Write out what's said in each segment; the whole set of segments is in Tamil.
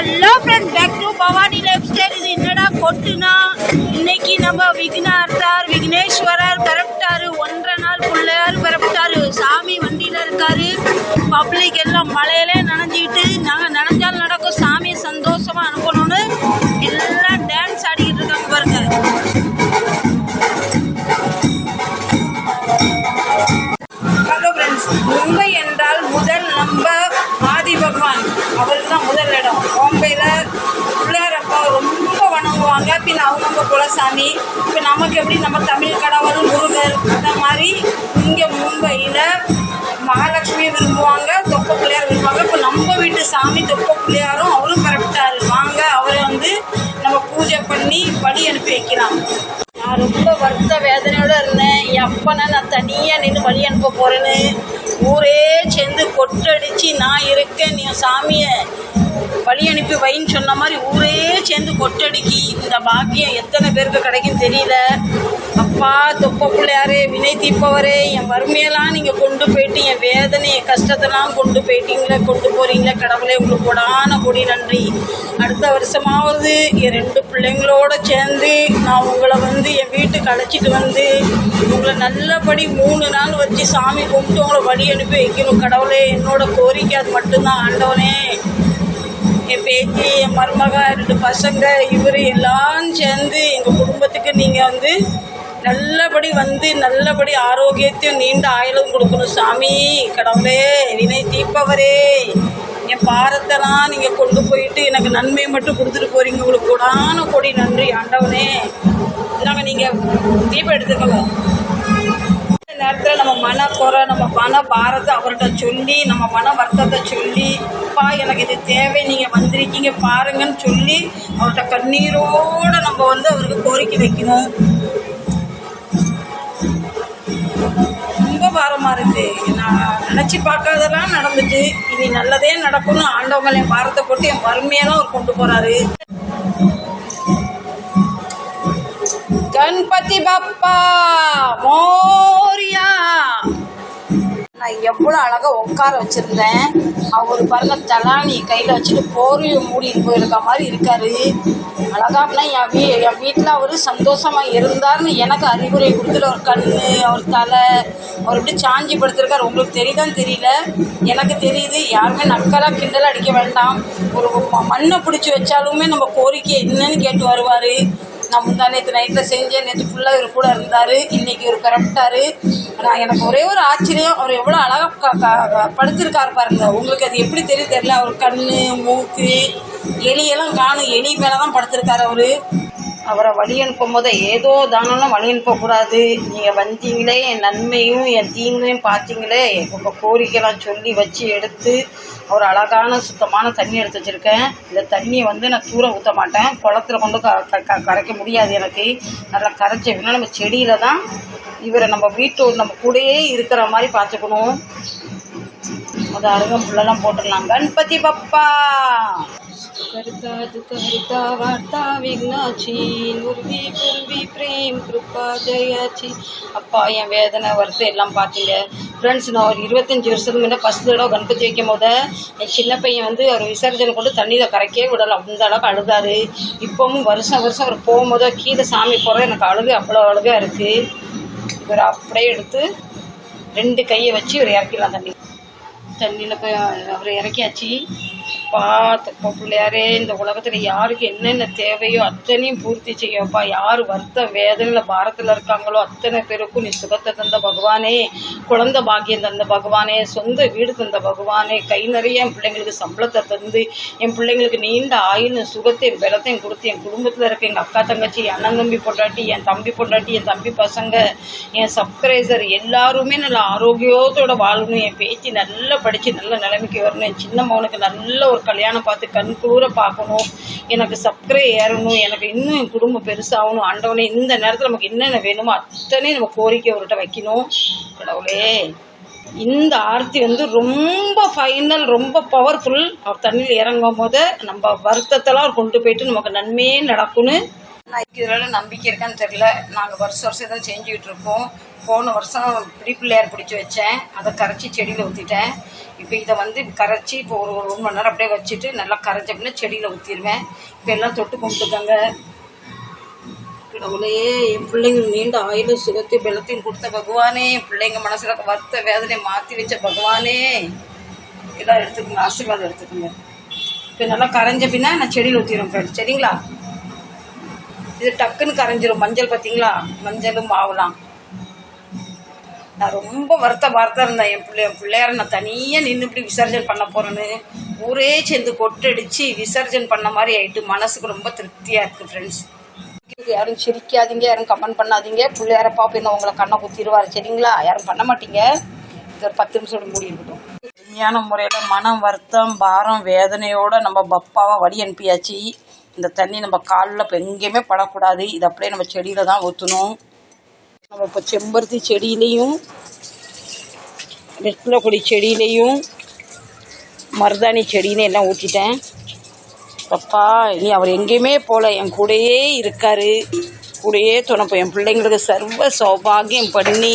Hello friend back to Bhavani lifestyle இது என்னடா கொட்டுனா இன்னைக்கு நம்ம விக்னார்த்தார் விக்னேஸ்வரர் பிறப்பிட்டாரு ஒன்றரை நாள் பிள்ளையார் பிறப்பிட்டாரு சாமி வண்டியில் இருக்காரு. பப்ளிக் எல்லாம் மழையிலே நனைஞ்சிக்கிட்டு நாங்கள் நனைஞ்சாலும் நடக்கும். சாமியை சந்தோஷமாக அனுப்பணும்னு எல்லாம் டான்ஸ் ஆடிக்கிட்டு இருக்காங்க பாருங்க. ஹலோ ஃப்ரெண்ட்ஸ் மும்பை வணங்குவாங்க பின் அவங்கவுங்க குலசாமி இப்போ நமக்கு எப்படி நம்ம தமிழ் கடவுள் முருகர் அந்த மாதிரி இங்கே மும்பையில் மகாலட்சுமி விரும்புவாங்க தொப்ப பிள்ளையார் விரும்புவாங்க. இப்போ நம்ம வீட்டு சாமி தொப்ப பிள்ளையாரும் அவரும் பரப்பிட்டாரு வாங்க அவரை வந்து நம்ம பூஜை பண்ணி படி அனுப்பி வைக்கலாம். நான் ரொம்ப வருத்த வேதனையோடு இருந்தேன். என் அப்பனை நான் தனியாக நின்று வழி அனுப்ப போகிறேன்னு ஊரே சேர்ந்து கொட்டடிச்சு நான் இருக்கேன். நீ சாமியை வழி அனுப்பி வைன்னு சொன்ன மாதிரி ஊரே சேர்ந்து கொட்டடிக்கி. இந்த பாக்கியம் எத்தனை பேருக்கு கிடைக்கும் தெரியல. அப்பா தொப்ப பிள்ளையாரே வினை தீப்பவரே என் வறுமையெல்லாம் நீங்கள் கொண்டு போயிட்டு என் வேதனை என் கஷ்டத்தெல்லாம் கொண்டு போயிட்டீங்களே கொண்டு போகிறீங்களே கடவுளே உங்களுக்கு கொடான கொடி நன்றி. அடுத்த வருஷமாவது என் ரெண்டு பிள்ளைங்களோட சேர்ந்து நான் உங்களை வந்து என் வீட்டுக்கு அழைச்சிட்டு வந்து உங்களை நல்லபடி மூணு நாள் வச்சு சாமி கும்பிட்டு உங்களை வழி அனுப்பி வைக்கணும். கடவுளே என்னோட கோரிக்கை அது மட்டும்தான். ஆண்டவனே என் பேத்தி என் மருமக ரெண்டு பசங்க இவர் எல்லாம் சேர்ந்து எங்கள் குடும்பத்துக்கு நீங்கள் வந்து நல்லபடி வந்து நல்லபடி ஆரோக்கியத்தையும் நீண்ட ஆயுளும் கொடுக்கணும் சாமி. கடவுளே வினை தீப்பவரே. என் பாரத்தெல்லாம் நீங்கள் கொண்டு போயிட்டு எனக்கு நன்மை மட்டும் கொடுத்துட்டு போகிறீங்க உங்களுக்கு கூடான கொடி நன்றி ஆண்டவனே. நாங்கள் நீங்கள் தீபம் எடுத்துக்கோங்க. நேரத்தில் நம்ம மன குறை நம்ம மன பாரத்தை அவர்கிட்ட சொல்லி நம்ம மன வருத்தத்தை சொல்லி பா எனக்கு இது தேவை நீங்கள் வந்திருக்கீங்க பாருங்கன்னு சொல்லி அவர்கிட்ட கண்ணீரோடு நம்ம வந்து அவருக்கு கோரிக்கை வைக்கணும். ரொம்ப பாரமாக இருக்கு. நான் நினச்சி பார்க்காதெல்லாம் நடந்துட்டு இனி நல்லதே நடக்கணும் ஆண்டவங்க என் பாரத்தை போட்டு என் வறுமையெல்லாம் அவர் கொண்டு போகிறாரு கண்பதி பப்பா மோரியா எவ்வளோ அழகாக உட்கார வச்சுருந்தேன். அவர் பாருங்க தலானி கையில் வச்சுட்டு போர்வையை மூடிட்டு போயிருக்க மாதிரி இருக்காரு. அழகாப்னா என் வீ என் வீட்டில் அவர் சந்தோஷமாக இருந்தார்னு எனக்கு அறிவுரை கொடுத்துல ஒரு கண் அவர் தலை அவர் எப்படி சாஞ்சி படுத்திருக்காரு. உங்களுக்கு தெரியுதான்னு தெரியல. எனக்கு தெரியுது யாருமே நக்கலாக கிண்டலாக அடிக்க வேண்டாம். ஒரு மண்ணை பிடிச்சி வச்சாலுமே நம்ம கோரிக்கை என்னன்னு கேட்டு வருவார். நான் முந்தா நேற்று நைட்டில் செஞ்சேன். நேற்று ஃபுல்லாக இவர் கூட இருந்தார். இன்னைக்கு இவர் கரெக்டாரு நான் எனக்கு ஒரே ஒரு ஆச்சரியம். அவர் எவ்வளோ அழகாக படுத்திருக்காரு பாருங்க. உங்களுக்கு அது எப்படி தெரியும் தெரியல. அவர் கண் மூக்கு எலியெல்லாம் காணும். எலி மேலே தான் படுத்திருக்காரு அவர். அவரை வழி அனுப்பும் போது ஏதோ தானம்லாம் வழி அனுப்பக்கூடாது நீங்கள் வந்தீங்களே என் நன்மையும் என் தீங்கையும் பார்த்தீங்களே உங்கள் கோரிக்கைலாம் சொல்லி வச்சு எடுத்து ஒரு அழகான சுத்தமான தண்ணி எடுத்து வச்சுருக்கேன். இந்த தண்ணியை வந்து நான் தூர ஊற்ற மாட்டேன். குளத்துல கொண்டு க க- கரைக்க முடியாது எனக்கு. நல்லா கரைச்சி அப்படின்னா நம்ம செடியில் தான் இவரை நம்ம வீட்டு நம்ம கூடயே இருக்கிற மாதிரி பார்த்துக்கணும். அது அருகம்புல்லெல்லாம் போட்டுடலாம் கணபதி பப்பா! करता दुख हरता वार्ता विघ्नाची नुर्वी कुर्वी பிரேம் கிருபா ஜெயாச்சி அப்பா என் வேதனை வருத்தம் எல்லாம் பார்த்தீங்க ஃப்ரெண்ட்ஸ் நான் ஒரு இருபத்தஞ்சி வருஷத்துக்கு முன்னே ஃபஸ்ட் தடவை கணபதி வைக்கும் போது என் சின்ன பையன் வந்து அவர் விசர்ஜனை கொண்டு தண்ணியில் கரைக்கவே விடலை அந்த அளவுக்கு அழுதாரு இப்போவும் வருஷம் வருஷம் அவர் போகும்போது கீழே சாமி போகிற எனக்கு அழுகு அவ்வளோ அழுகா இருக்குது இவர் அப்படியே எடுத்து ரெண்டு கையை வச்சு இவர் இறக்கிடலாம் தண்ணி தண்ணியில் போய் அவரை இறக்கியாச்சு பார்த்து பிள்ளையாரே இந்த உலகத்தில் யாருக்கு என்னென்ன தேவையோ அத்தனையும் பூர்த்தி செய்யப்பா. யார் வருத்த வேதனையில் பாரத்தில் இருக்காங்களோ அத்தனை பேருக்கும் நீ சுகத்தை தந்த பகவானே குழந்தை பாக்கியம் தந்த பகவானே சொந்த வீடு தந்த பகவானே கை நிறைய என் பிள்ளைங்களுக்கு சம்பளத்தை தந்து என் பிள்ளைங்களுக்கு நீண்ட ஆயுள் சுகத்தையும் பலத்தையும் கொடுத்து என் குடும்பத்தில் இருக்க எங்கள் அக்கா தங்கச்சி அண்ணன் தம்பி பொண்டாட்டி என் தம்பி பொண்டாட்டி என் தம்பி பசங்க என் சப்ஸ்கிரைசர் எல்லாருமே நல்ல ஆரோக்கியத்தோட வாழணும். என் பேச்சு நல்லா படித்து நல்ல நிலைமைக்கு வரணும். என் சின்ன மகனுக்கு நல்ல ஒரு கல்யாணம் பார்த்து கண் கூற பார்க்கணும். எனக்கு சப்ஸ்கிரை ஏறணும். எனக்கு இன்னும் என் குடும்பம் பெருசாகணும். ஆண்டவனே இந்த நேரத்தில் நமக்கு என்னென்ன வேணுமோ அத்தனை நம்ம கோரிக்கை அவர்கிட்ட வைக்கணும். கடவுளே இந்த ஆர்த்தி வந்து ரொம்ப ஃபைனல் ரொம்ப பவர்ஃபுல் அவர் தண்ணியில் இறங்கும் போது நம்ம வருத்தத்தெல்லாம் அவர் கொண்டு போயிட்டு நமக்கு நன்மையே நடக்கும்னு நான் இதில் நம்பிக்கை இருக்கான்னு தெரியல. நாங்கள் வருஷம் வருஷம் தான் செஞ்சுக்கிட்டு இருக்கோம் போன வருஷம் பிடிப்பிள்ளையார் பிடிச்சி வச்சேன். அதை கரைச்சி செடியில் ஊற்றிட்டேன் இப்போ இதை வந்து கரைச்சி இப்போ ஒரு ஒரு மணி நேரம் அப்படியே வச்சுட்டு நல்லா கரைச்ச அப்படின்னா செடியில் ஊற்றிடுவேன் இப்போ எல்லாம் தொட்டு கும்பிட்டுக்கோங்க. கடவுளே என் பிள்ளைங்க நீண்ட ஆயுளும் சுகத்தையும் வெள்ளத்தையும் கொடுத்த பகவானே. என் பிள்ளைங்க மனசுல வருத்த வேதனையை மாற்றி வச்ச பகவானே. எல்லாம் எடுத்துக்கோங்க ஆசீர்வாதம் எடுத்துக்கோங்க. இப்போ நல்லா கரைஞ்ச பின்னா நான் செடியில் ஊற்றிடுவேன் ஃப்ரெண்ட்ஸ் சரிங்களா? இது டக்குன்னு கரைஞ்சிரும். மஞ்சள் பார்த்தீங்களா மஞ்சளும் மாவுலாம். நான் ரொம்ப வருத்த வார்த்தை இருந்தேன். என் பிள்ளை என் பிள்ளையார நான் தனியாக நின்று இப்படி விசர்ஜன் பண்ண போகிறேன்னு ஊரே சேர்ந்து கொட்டடிச்சு விசர்ஜன் பண்ண மாதிரி ஆகிட்டு மனசுக்கு ரொம்ப திருப்தியாக இருக்குது ஃப்ரெண்ட்ஸ் யாரும் சிரிக்காதீங்க யாரும் கமெண்ட் பண்ணாதீங்க. பிள்ளையார பாப்பிங்க உங்களை கண்ணை குத்திடுவார் சரிங்களா? யாரும் பண்ண மாட்டீங்க. இது ஒரு பத்து நிமிஷம் மூடி இருக்கட்டும். உண்மையான முறையில் மனம் வருத்தம் பாரம் வேதனையோடு நம்ம பப்பாவை வழி அனுப்பியாச்சு. இந்த தண்ணி நம்ம காலில் இப்போ எங்கேயுமே படக்கூடாது. இது அப்படியே நம்ம செடியில் தான் ஊற்றணும் நம்ம இப்போ செம்பருத்தி செடியிலையும் வெற்றில கொடி செடியிலையும் மருதாணி செடியிலையும் எல்லாம் ஊற்றிட்டேன் அப்பா நீ அவர் எங்கேயுமே போகல என் கூடயே இருக்காரு. கூடயே துணைப்போ என் பிள்ளைங்களுக்கு சர்வ சௌபாகியம் பண்ணி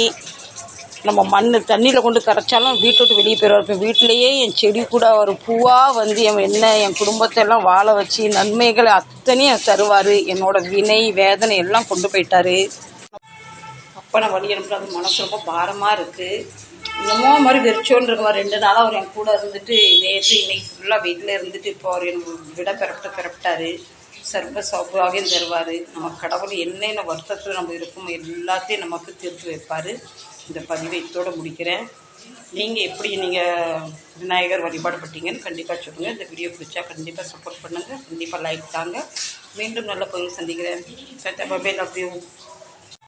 நம்ம மண் தண்ணியில் கொண்டு கரைச்சாலும் வீட்டை விட்டு வெளியே போயிடுவார் இப்போ வீட்டிலேயே என் செடி கூட ஒரு பூவாக வந்து என் என்ன என் குடும்பத்தை எல்லாம் வாழ வச்சு நன்மைகளை அத்தனையும் தருவார். என்னோட வினை வேதனை எல்லாம் கொண்டு போயிட்டாரு. அப்பனை வழி அனுப்புறது மனசு ரொம்ப பாரமாக இருக்குது இன்னமும் மாதிரி வெறிச்சோன்னு இருக்க மாதிரி ரெண்டு நாளாக அவர் என் கூட இருந்துட்டு நேற்று இன்னைக்கு ஃபுல்லாக வீட்டில் இருந்துட்டு இப்போ அவர் என் விட பிறப்பிட்ட பிறப்பிட்டாரு சர்வ சௌபாகியம் தருவார். நம்ம கடவுள் என்னென்ன வருத்தத்தில் நம்ம இருக்கோமோ எல்லாத்தையும் நமக்கு தீர்த்து வைப்பார். இந்த பதிவை இத்தோட முடிக்கிறேன். நீங்கள் எப்படி நீங்கள் விநாயகர் வழிபாடு பட்டீங்கன்னு கண்டிப்பாக சொல்லுங்கள் இந்த வீடியோ பிடிச்சா கண்டிப்பாக சப்போர்ட் பண்ணுங்கள் கண்டிப்பாக லைக் தாங்க. மீண்டும் நல்ல பொருள் சந்திக்கிறேன். சத்த மொபைல் லவ் யூ